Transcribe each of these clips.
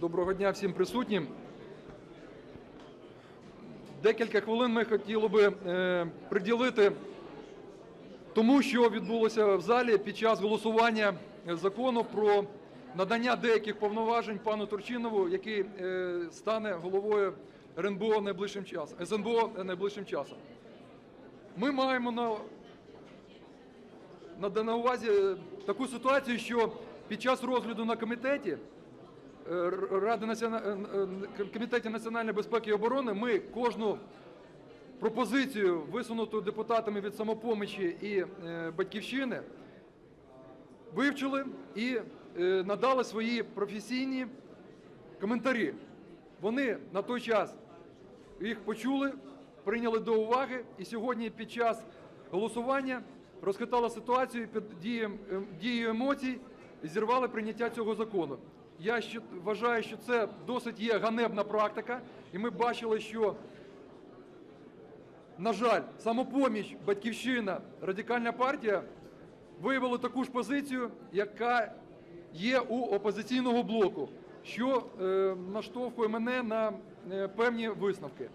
Доброго дня всім присутнім. Декілька хвилин ми хотіли би е, приділити тому, що відбулося в залі під час голосування закону про надання деяких повноважень пану Турчинову, який е, стане головою РНБО найближчим часом, СНБО найближчим часом. Ми маємо на на, на увазі таку ситуацію, що під час розгляду на комітеті Ради націона... е, е, комітеті національної безпеки і оборони ми кожну пропозицію, висунуту депутатами від самопомочі і е, батьківщини, вивчили і надали свої професійні коментарі. Вони на той час їх почули, прийняли до уваги, і сьогодні під час голосування розхитали ситуацію під дієм, е, дією емоцій зірвали прийняття цього закону. Я вважаю, що це досить є ганебна практика, і ми бачили, що, на жаль, самопоміч, батьківщина, радикальна партія виявили таку ж позицію, яка є у опозиційного блоку, що е, наштовхує мене на е, певні висновки.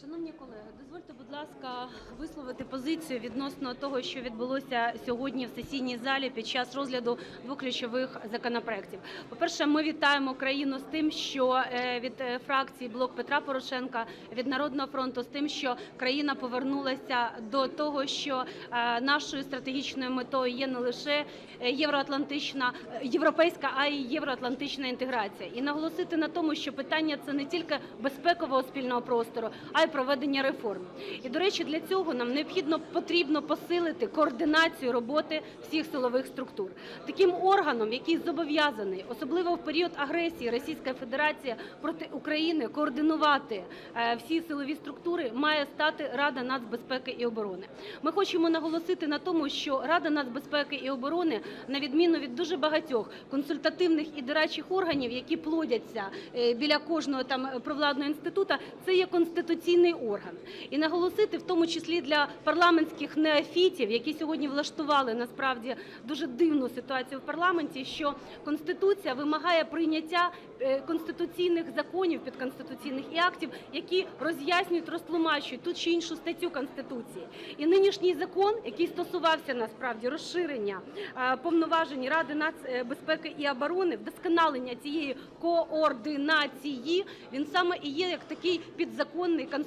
Шановні колеги, дозвольте, будь ласка, висловити позицію відносно того, що відбулося сьогодні в сесійній залі під час розгляду двох ключових законопроєктів. По-перше, ми вітаємо країну з тим, що е, від е, фракції Блок Петра Порошенка, від Народного фронту, з тим, що країна повернулася до того, що е, нашою стратегічною метою є не лише євроатлантична, європейська, а й євроатлантична інтеграція. І наголосити на тому, що питання це не тільки безпекового спільного простору, а й проведення реформ. І до речі, для цього нам необхідно потрібно посилити координацію роботи всіх силових структур. Таким органом, який зобов'язаний, особливо в період агресії Російської Федерації проти України, координувати е, всі силові структури, має стати Рада нацбезпеки і оборони. Ми хочемо наголосити на тому, що Рада нацбезпеки і оборони, на відміну від дуже багатьох консультативних і дорадчих органів, які плодяться е, біля кожного там провладного інститута, це є конституційний орган. І наголосити в тому числі для парламентських неофітів, які сьогодні влаштували насправді дуже дивну ситуацію в парламенті, що конституція вимагає прийняття е, конституційних законів, підконституційних і актів, які роз'яснюють, розтлумачують ту чи іншу статтю конституції. І нинішній закон, який стосувався насправді розширення е, повноважень Ради нацбезпеки і оборони, вдосконалення цієї координації, він саме і є як такий підзаконний конституційний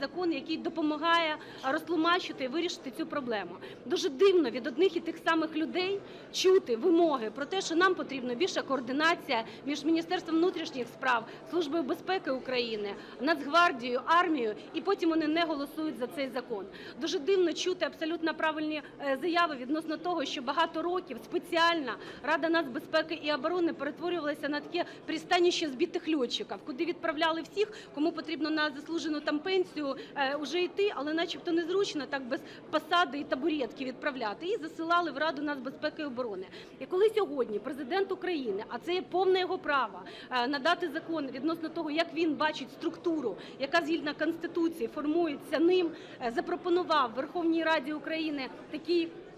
закон, який допомагає розтлумачити і вирішити цю проблему. Дуже дивно від одних і тих самих людей чути вимоги про те, що нам потрібна більша координація між Міністерством внутрішніх справ, Службою безпеки України, Нацгвардією, армією, і потім вони не голосують за цей закон. Дуже дивно чути абсолютно правильні е, заяви відносно того, що багато років спеціальна Рада нацбезпеки і оборони перетворювалася на таке пристаніще збитих льотчиків, куди відправляли всіх, кому потрібно на заслужену там пенсію е, уже йти, але начебто незручно так без посади і табуретки відправляти. І засилали в Раду нацбезпеки і оборони. І коли сьогодні президент України, а це є повне його право, е, надати закон відносно того, як він бачить структуру, яка згідно Конституції формується ним, е, запропонував Верховній Раді України такий е,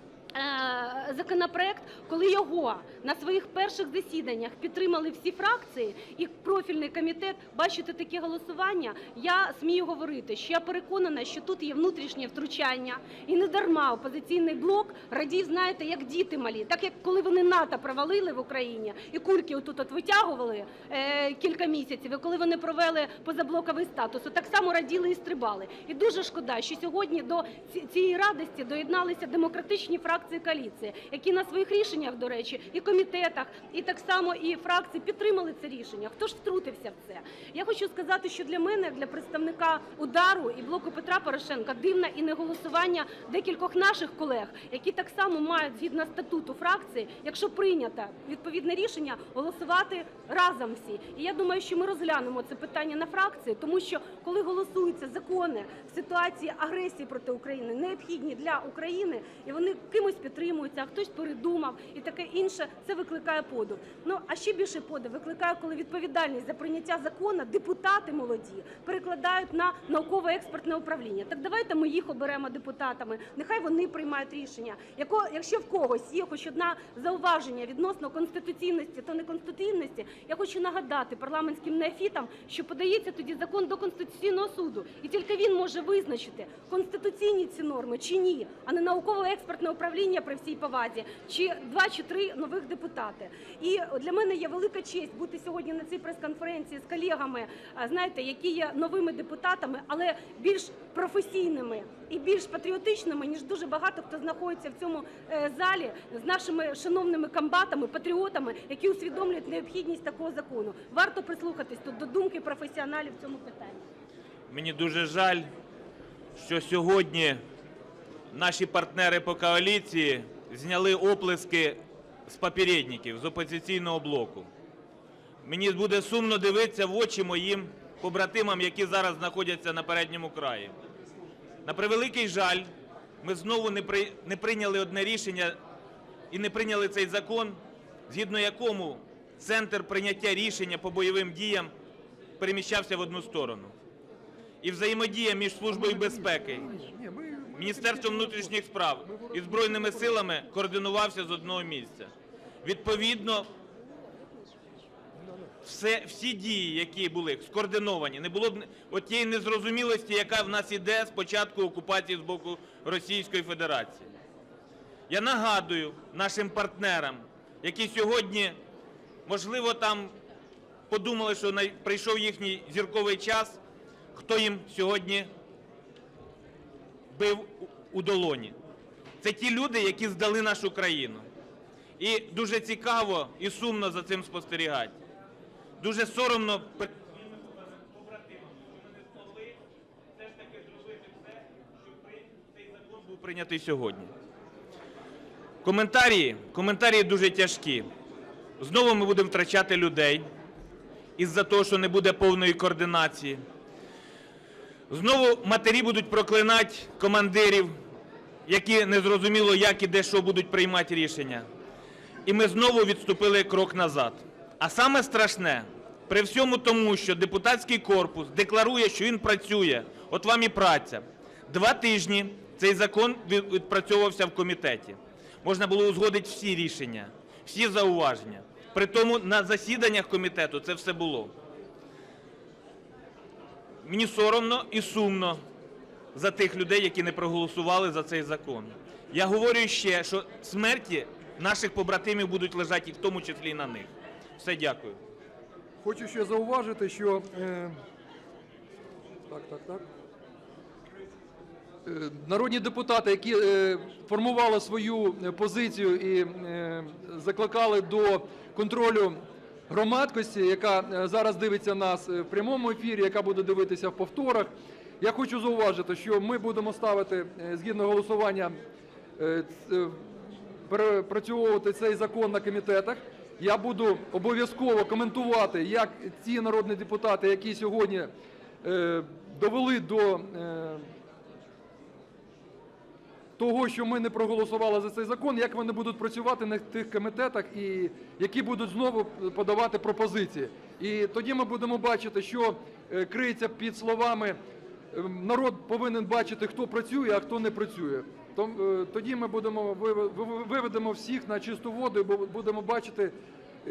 законопроект, коли його на своїх перших засіданнях підтримали всі фракції і профільний комітет, бачите таке голосування, я смію говорити, що я переконана, що тут є внутрішнє втручання, і не дарма опозиційний блок радів, знаєте, як діти малі, так як коли вони НАТО провалили в Україні і кульки отут от витягували е, кілька місяців, і коли вони провели позаблоковий статус, так само раділи і стрибали. І дуже шкода, що сьогодні до ці- цієї радості доєдналися демократичні фракції коаліції, які на своїх рішеннях, до речі, і комітетах, і так само і фракції підтримали це рішення. Хто ж втрутився в це? Я хочу сказати, що для мене, для представника удару і блоку Петра Порошенка, дивне і не голосування декількох наших колег, які так само мають згідно статуту фракції, якщо прийнято відповідне рішення, голосувати разом всі. І я думаю, що ми розглянемо це питання на фракції, тому що коли голосуються закони в ситуації агресії проти України, необхідні для України, і вони кимось підтримуються, а хтось передумав і таке інше. Це викликає подив. Ну а ще більше подив викликає, коли відповідальність за прийняття закону депутати молоді перекладають на науково-експертне управління. Так давайте ми їх оберемо депутатами. Нехай вони приймають рішення. Яко, якщо в когось є хоч одна зауваження відносно конституційності та неконституційності, я хочу нагадати парламентським неофітам, що подається тоді закон до конституційного суду, і тільки він може визначити конституційні ці норми чи ні, а не науково-експертне управління при всій повазі, чи два чи три нових депутати. І для мене є велика честь бути сьогодні на цій прес-конференції з колегами, а, знаєте, які є новими депутатами, але більш професійними і більш патріотичними, ніж дуже багато хто знаходиться в цьому е, залі з нашими шановними комбатами, патріотами, які усвідомлюють необхідність такого закону. Варто прислухатись тут до думки професіоналів в цьому питанні. Мені дуже жаль, що сьогодні наші партнери по коаліції зняли оплески з попередників, з опозиційного блоку. Мені буде сумно дивитися в очі моїм побратимам, які зараз знаходяться на передньому краї. На превеликий жаль, ми знову не, при... не прийняли одне рішення і не прийняли цей закон, згідно якому центр прийняття рішення по бойовим діям переміщався в одну сторону. І взаємодія між Службою безпеки, Міністерством внутрішніх справ і Збройними силами координувався з одного місця. Відповідно, все, всі дії, які були скоординовані, не було б от тієї незрозумілості, яка в нас іде з початку окупації з боку Російської Федерації. Я нагадую нашим партнерам, які сьогодні, можливо, там подумали, що прийшов їхній зірковий час, хто їм сьогодні бив у- долоні. Це ті люди, які здали нашу країну. І дуже цікаво і сумно за цим спостерігати. Дуже соромно прийнятий сьогодні. Коментарі, коментарі дуже тяжкі. Знову ми будемо втрачати людей із-за того, що не буде повної координації. Знову матері будуть проклинати командирів, які незрозуміло, як і де що будуть приймати рішення. І ми знову відступили крок назад. А саме страшне, при всьому тому, що депутатський корпус декларує, що він працює, от вам і праця. Два тижні цей закон відпрацьовувався в комітеті. Можна було узгодити всі рішення, всі зауваження. При тому на засіданнях комітету це все було. Мені соромно і сумно за тих людей, які не проголосували за цей закон. Я говорю ще, що смерті наших побратимів будуть лежати і в тому числі і на них. Все, дякую. Хочу ще зауважити, що е, так, так, так. Е, Народні депутати, які е, формували свою позицію і е, закликали до контролю громадськості, яка е, зараз дивиться нас е, в прямому ефірі, яка буде дивитися в повторах. Я хочу зауважити, що ми будемо ставити е, згідно голосування перепрацьовувати цей закон на комітетах. Я буду обов'язково коментувати, як ці народні депутати, які сьогодні довели до того, що ми не проголосували за цей закон, як вони будуть працювати на тих комітетах і які будуть знову подавати пропозиції. І тоді ми будемо бачити, що е, криється під словами е, народ повинен бачити, хто працює, а хто не працює. Е, Тоді ми будемо вив- вив- виведемо всіх на чисту воду і будемо бачити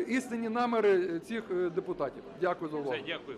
істинні наміри цих депутатів. Дякую за увагу. Дякую.